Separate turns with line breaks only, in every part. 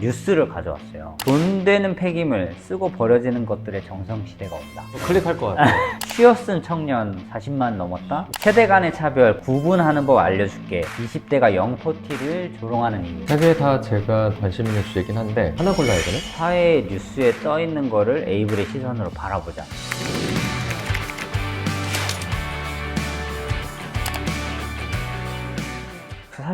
뉴스를 가져왔어요. 돈 되는 폐기물 쓰고 버려지는 것들의 정성시대가 온다.
클릭할 것 같아요.
쉬어쓴 청년 40만 넘었다. 세대 간의 차별 구분하는 법 알려줄게. 20대가 영포티를 조롱하는 이유.
세개 다 제가 관심 있는 주제긴 한데 하나 골라야 되네?
사회 뉴스에 떠 있는 거를 에이블의 시선으로 바라보자.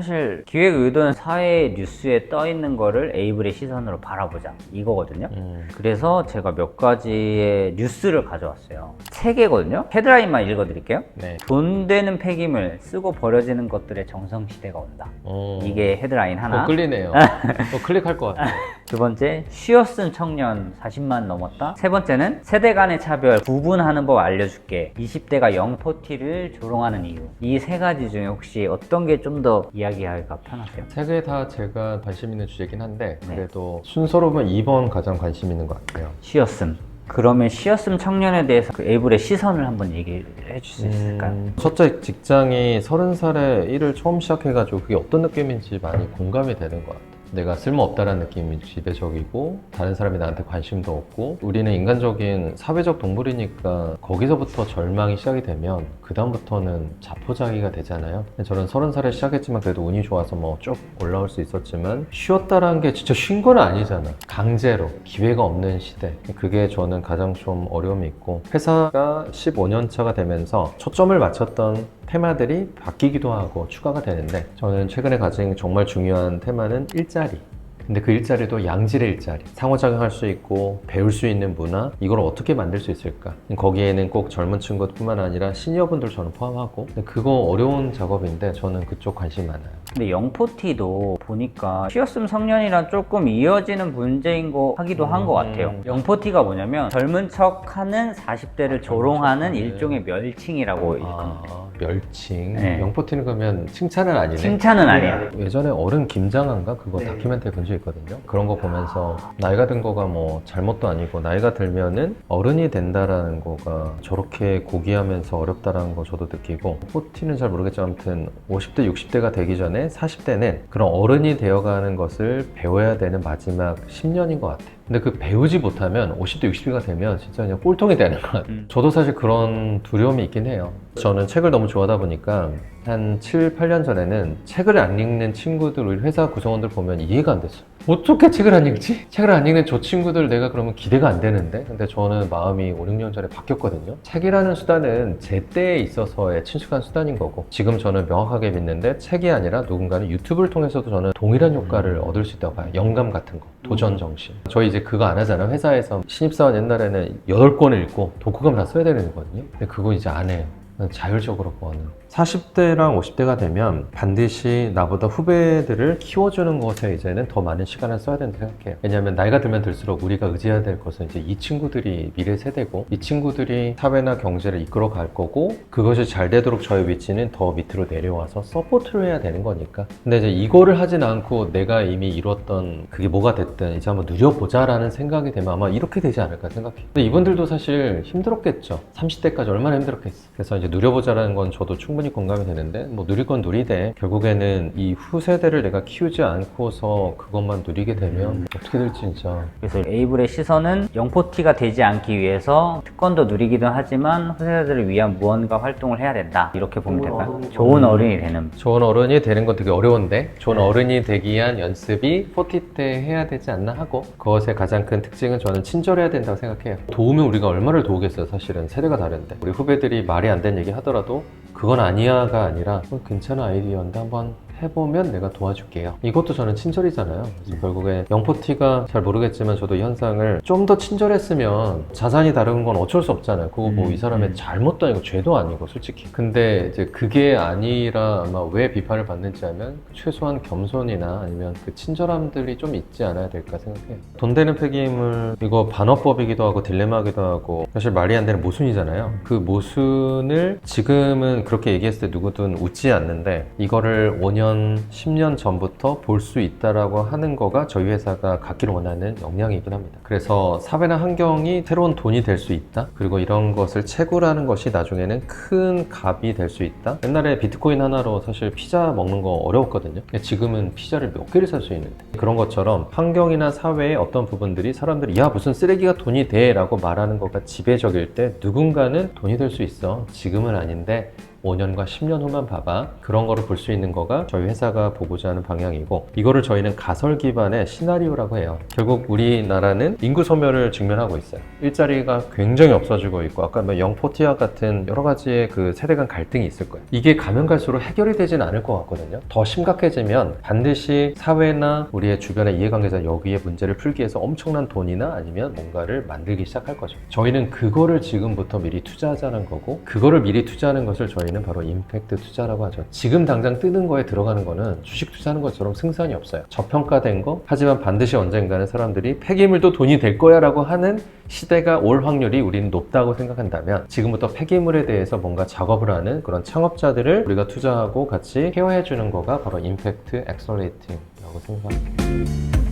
사실 기획 의도는 사회 뉴스에 떠 있는 거를 에이블의 시선으로 바라보자 이거거든요.
음.
그래서 제가 몇 가지의 뉴스를 가져왔어요. 세 개거든요. 헤드라인만 읽어드릴게요.
네.
돈 되는 폐기물 쓰고 버려지는 것들의 정성 시대가 온다.
어.
이게 헤드라인 하나.
어, 끌리네요. 어, 클릭할 것 같아요.
두 번째, 쉬어 쓴 청년 40만 넘었다. 세 번째는 세대 간의 차별 구분하는 법 알려줄게. 20대가 영포티를 조롱하는 이유. 이 세 가지 중에 혹시 어떤 게 좀 더 이야기하기가 편하세요?
세 개 다 제가 관심 있는 주제긴 한데
네.
그래도 순서로 보면 2번 가장 관심 있는 것 같아요.
쉬었음. 그러면 쉬었음 청년에 대해서 그 에이블의 시선을 한번 얘기해 주실 수 있을까요?
음, 첫째 직장이 30살에 일을 처음 시작해가지고 그게 어떤 느낌인지 많이 공감이 되는 것 같아요. 내가 쓸모없다라는 느낌이 지배적이고 다른 사람이 나한테 관심도 없고 우리는 인간적인 사회적 동물이니까 거기서부터 절망이 시작이 되면 그 다음부터는 자포자기가 되잖아요. 저는 30살에 시작했지만 그래도 운이 좋아서 뭐 쭉 올라올 수 있었지만 쉬었다라는 게 진짜 쉰 건 아니잖아. 강제로 기회가 없는 시대. 그게 저는 가장 좀 어려움이 있고 회사가 15년 차가 되면서 초점을 맞췄던 테마들이 바뀌기도 하고 추가가 되는데 저는 최근에 가진 정말 중요한 테마는 일자리. 근데 그 일자리도 양질의 일자리. 상호작용할 수 있고 배울 수 있는 문화 이걸 어떻게 만들 수 있을까? 거기에는 꼭 젊은 친구뿐만 아니라 시니어분들 저는 포함하고 그거 어려운 작업인데 저는 그쪽 관심 많아요.
근데 영포티도 보니까 쉬었음 청년이랑 조금 이어지는 문제인 거 하기도 한 것 같아요.
음.
영포티가 뭐냐면 젊은 척하는 40대를 조롱하는
척하는.
일종의 멸칭이라고 일컫는데
아, 멸칭.
네.
영포티는 그러면 칭찬은 아니네.
칭찬은 아니야.
예전에 어른 김장한가 그거
네.
다큐멘터리 본적 있거든요. 그런 거 보면서 나이가 든 거가 뭐 잘못도 아니고 나이가 들면은 어른이 된다라는 거가 저렇게 고귀하면서 어렵다라는 거 저도 느끼고 포티는 잘 모르겠지만 아무튼 50대 60대가 되기 전에 40대는 그런 어른이 되어가는 것을 배워야 되는 마지막 10년인 것 같아요. 근데 그 배우지 못하면 50대 60대가 되면 진짜 그냥 꼴통이 되는 것 같아요.
음.
저도 사실 그런 두려움이 있긴 해요. 저는 책을 너무 좋아하다 보니까 한 7, 8년 전에는 책을 안 읽는 친구들, 우리 회사 구성원들 보면 이해가 안 됐어요. 어떻게 책을 안 읽지? 책을 안 읽는 저 친구들 내가 그러면 기대가 안 되는데? 근데 저는 마음이 5, 6년 전에 바뀌었거든요. 책이라는 수단은 제 때에 있어서의 친숙한 수단인 거고 지금 저는 명확하게 믿는데 책이 아니라 누군가는 유튜브를 통해서도 저는 동일한 효과를 얻을 수 있다고 봐요. 영감 같은 거, 도전 정신. 저희 이제 그거 안 하잖아요. 회사에서 신입사원 옛날에는 8권을 읽고 독후감 다 써야 되는 거거든요. 근데 그거 이제 안 해요. 자율적으로 그거는 40대랑 50대가 되면 반드시 나보다 후배들을 키워주는 것에 이제는 더 많은 시간을 써야 된다고 생각해요. 왜냐하면 나이가 들면 들수록 우리가 의지해야 될 것은 이제 이 친구들이 미래 세대고 이 친구들이 사회나 경제를 이끌어 갈 거고 그것이 잘 되도록 저의 위치는 더 밑으로 내려와서 서포트를 해야 되는 거니까. 근데 이제 이거를 하진 않고 내가 이미 이뤘던 그게 뭐가 됐든 이제 한번 누려보자라는 생각이 되면 아마 이렇게 되지 않을까 생각해요. 근데 이분들도 사실 힘들었겠죠. 30대까지 얼마나 힘들었겠어. 그래서 이제 누려보자라는 건 저도 충분히 공감이 되는데 뭐 누릴 건 누리되 결국에는 이 후세대를 내가 키우지 않고서 그것만 누리게 되면 어떻게 될지 진짜.
그래서 에이블의 시선은 영포티가 되지 않기 위해서 특권도 누리기도 하지만 후세대들을 위한 무언가 활동을 해야 된다. 이렇게 보면 될까요? 좋은 어른이 되는.
좋은 어른이 되는 건 되게 어려운데 좋은 어른이 되기 위한 연습이 40때 해야 되지 않나 하고 그것의 가장 큰 특징은 저는 친절해야 된다고 생각해요. 도우면 우리가 얼마를 도우겠어요 사실은. 세대가 다른데. 우리 후배들이 말이 안 되는 얘기 하더라도 그건 아니야가 아니라 어, 괜찮은 아이디어인데 한번 해보면 내가 도와줄게요. 이것도 저는 친절이잖아요. 그래서 결국에 영포티가 잘 모르겠지만 저도 이 현상을 좀 더 친절했으면 자산이 다른 건 어쩔 수 없잖아요. 그거 뭐이
음,
사람의
음.
잘못도 아니고 죄도 아니고 솔직히. 근데 이제 그게 아니라 아마 왜 비판을 받는지 하면 최소한 겸손이나 아니면 그 친절함들이 좀 있지 않아야 될까 생각해요. 돈 되는 폐기물 이거 반어법이기도 하고 딜레마기도 하고 사실 말이 안 되는 모순이잖아요. 그 모순을 지금은 그렇게 얘기했을 때 누구든 웃지 않는데 이거를 5년 5년, 10년 전부터 볼 수 있다라고 하는 거가 저희 회사가 갖기를 원하는 역량이긴 합니다. 그래서 사회나 환경이 새로운 돈이 될 수 있다. 그리고 이런 것을 채굴하는 것이 나중에는 큰 값이 될 수 있다. 옛날에 비트코인 하나로 사실 피자 먹는 거 어려웠거든요. 지금은 피자를 몇 개를 살 수 있는데 그런 것처럼 환경이나 사회의 어떤 부분들이 사람들이 야 무슨 쓰레기가 돈이 돼라고 말하는 거가 지배적일 때 누군가는 돈이 될 수 있어. 지금은 아닌데 5년과 10년 후만 봐봐. 그런 거를 볼 수 있는 거가 저희 회사가 보고자 하는 방향이고 이거를 저희는 가설 기반의 시나리오라고 해요. 결국 우리나라는 인구 소멸을 직면하고 있어요. 일자리가 굉장히 없어지고 있고 아까 뭐 영포티아 같은 여러 가지의 그 세대 간 갈등이 있을 거예요. 이게 가면 갈수록 해결이 되진 않을 것 같거든요. 더 심각해지면 반드시 사회나 우리의 주변의 이해관계자 여기에 문제를 풀기 위해서 엄청난 돈이나 아니면 뭔가를 만들기 시작할 거죠. 저희는 그거를 지금부터 미리 투자하자는 거고 그거를 미리 투자하는 것을 저희 는 바로 임팩트 투자라고 하죠. 지금 당장 뜨는 거에 들어가는 거는 주식 투자하는 것처럼 승산이 없어요. 저평가된 거 하지만 반드시 언젠가는 사람들이 폐기물도 돈이 될 거야라고 하는 시대가 올 확률이 우리는 높다고 생각한다면 지금부터 폐기물에 대해서 뭔가 작업을 하는 그런 창업자들을 우리가 투자하고 같이 케어해 주는 거가 바로 임팩트 엑셀레이팅이라고 생각합니다.